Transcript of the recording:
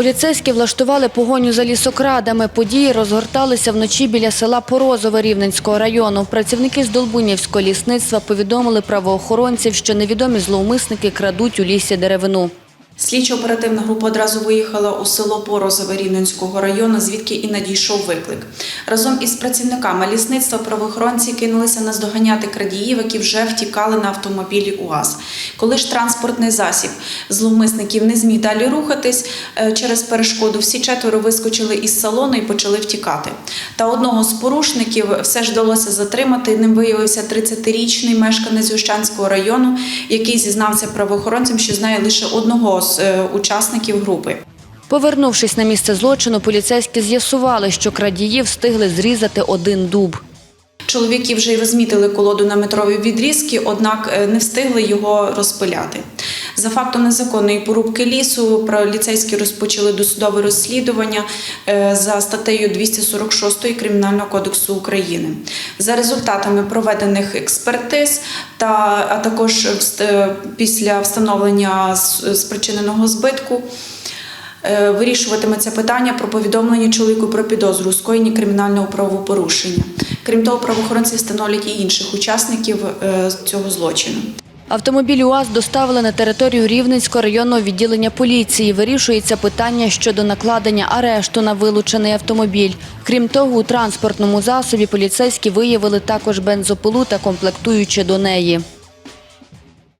Поліцейські влаштували погоню за лісокрадами. Події розгорталися вночі біля села Порозове Рівненського району. Працівники з Долбунівського лісництва повідомили правоохоронців, що невідомі зловмисники крадуть у лісі деревину. Слідчо-оперативна група одразу виїхала у село Порозове Рівненського району, звідки і надійшов виклик. Разом із працівниками лісництва правоохоронці кинулися наздоганяти крадіїв, які вже втікали на автомобілі УАЗ. Коли ж транспортний засіб зловмисників не зміг далі рухатись е, через перешкоду, всі четверо вискочили із салону і почали втікати. Та одного з порушників все ж вдалося затримати. Ним виявився 30-річний мешканець Гущанського району, який зізнався правоохоронцям, що знає лише одного з е, учасників групи. Повернувшись на місце злочину, поліцейські з'ясували, що крадії встигли зрізати один дуб. Чоловіки вже й розмітили колоду на метрові відрізки, однак е, не встигли його розпиляти. За фактом незаконної порубки лісу поліцейські розпочали досудове розслідування е, за статтею 246 Кримінального кодексу України. За результатами проведених експертиз та а також е, після встановлення спричиненого збитку. Е, Вирішуватиметься питання про повідомлення чоловіку про підозру у скоєнні кримінального правопорушення. Крім того, правоохоронці встановлять і інших учасників е, цього злочину. Автомобіль УАЗ доставили на територію Рівненського районного відділення поліції. Вирішується питання щодо накладення арешту на вилучений автомобіль. Крім того, у транспортному засобі поліцейські виявили також бензопилу та комплектуючі до неї.